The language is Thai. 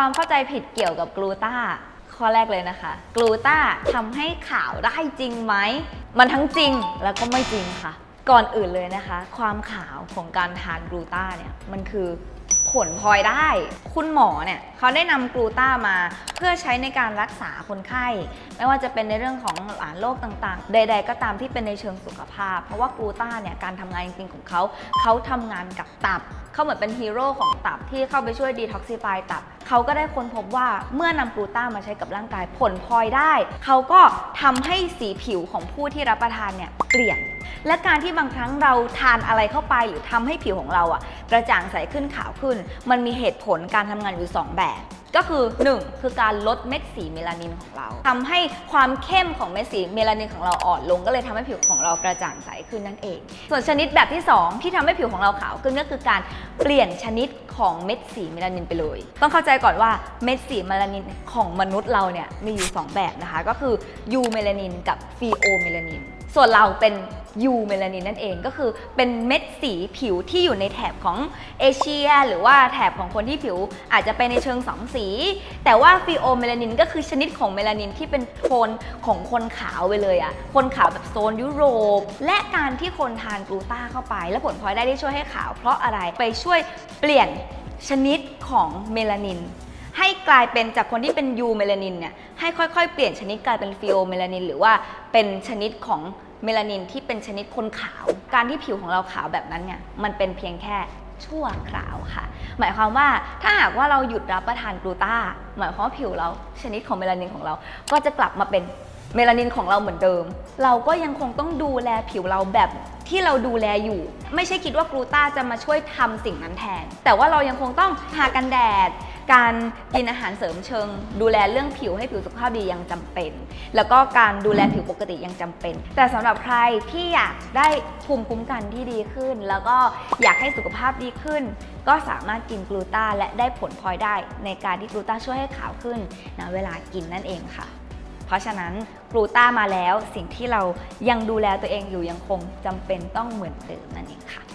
ความเข้าใจผิดเกี่ยวกับกลูตาข้อแรกเลยนะคะ กลูตาทำให้ขาวได้จริงไหม มันทั้งจริงแล้วก็ไม่จริงค่ะ ก่อนอื่นเลยนะคะ ความขาวของการทานกลูตาเนี่ยมันคือผลพลอยได้ คุณหมอเนี่ยเขาได้นำกลูตามาเพื่อใช้ในการรักษาคนไข้ ไม่ว่าจะเป็นในเรื่องของอ่านโรคต่างๆ ใด ๆ ก็ตามที่เป็นในเชิงสุขภาพ เพราะว่ากลูตาเนี่ยการทำงานจริงๆของเขา เขาทำงานกับตับ เขาเหมือนเป็นฮีโร่ของตับที่เข้าไปช่วยดีท็อกซิฟายตับเขาก็ได้ค้นพบว่าเมื่อนำกลูต้ามาใช้กับร่างกายผลพลอยได้ เขาก็ทำให้สีผิวของผู้ที่รับประทานเนี่ยเปลี่ยน และการที่บางครั้งเราทานอะไรเข้าไปหรือทำให้ผิวของเราอะกระจ่างใสขึ้นขาวขึ้น มันมีเหตุผลการทำงานอยู่สองแบบก็คือ 1 คือการลดเม็ดสีเมลานินของเราทำให้ความเข้มของเม็ดสีเมลานินของเราอ่อนลง ก็เลยทำให้ผิวของเรากระจ่างใสขึ้นนั่นเอง ส่วนชนิดแบบที่ 2 ที่ทำให้ผิวของเราขาวขึ้นก็คือการเปลี่ยนชนิดของเม็ดสีเมลานินไปเลย ต้องเข้าใจก่อนว่าเม็ดสีเมลานินของมนุษย์เราเนี่ยมีอยู่ 2 แบบนะคะ ก็คือยูเมลานินกับฟีโอเมลานิน ส่วนเราเป็นยูเมลานินนั่นเองก็คือเป็นเม็ดสีผิวที่อยู่ในแถบของเอเชีย หรือว่าแถบของคนที่ผิวอาจจะเป็นในเชิงสองสี แต่ว่าฟีโอเมลานินก็คือชนิดของเมลานินที่เป็นโทนของคนขาวไปเลยอะคนขาวแบบโซนยุโรป และการที่คนทานกลูต้าเข้าไป และผลพลอยได้ที่ช่วยให้ขาวเพราะอะไรไปช่วยเปลี่ยน ชนิดของเมลานิน ให้กลายเป็นจากคนที่เป็นยูเมลานินเนี่ยให้ค่อยๆ เปลี่ยนชนิดกลายเป็นฟีโอเมลานิน หรือว่าเป็นชนิดของเมลานินที่เป็นชนิดคนขาว การที่ผิวของเราขาวแบบนั้นเนี่ยมันเป็นเพียงแค่ชั่วคราวค่ะ หมายความว่าถ้าหากว่าเราหยุดรับประทานกลูตาหมายความว่าผิวเราชนิดของเมลานินของเรา ก็จะกลับมาเป็นเมลานินของเราเหมือนเดิม เราก็ยังคงต้องดูแลผิวเราแบบ ที่เราดูแลอยู่ ไม่ใช่คิดว่ากลูต้าจะมาช่วยทำสิ่งนั้นแทน แต่ว่าเรายังคงต้องทากันแดด การกินอาหารเสริมเชิง ดูแลเรื่องผิวให้ผิวสุขภาพดียังจำเป็น แล้วก็การดูแลผิวปกติยังจำเป็น แต่สำหรับใครที่อยากได้ภูมิคุ้มกันที่ดีขึ้น แล้วก็อยากให้สุขภาพดีขึ้น ก็สามารถกินกลูตาและได้ผลพลอยได้ในการที่กลูตาช่วยให้ขาวขึ้นนะเวลากินนั่นเองค่ะ เพราะฉะนั้นกลูต้ามาแล้วสิ่งที่เรายังดูแลตัวเองอยู่ยังคงจำเป็นต้องเหมือนเดิมนั่นเองค่ะ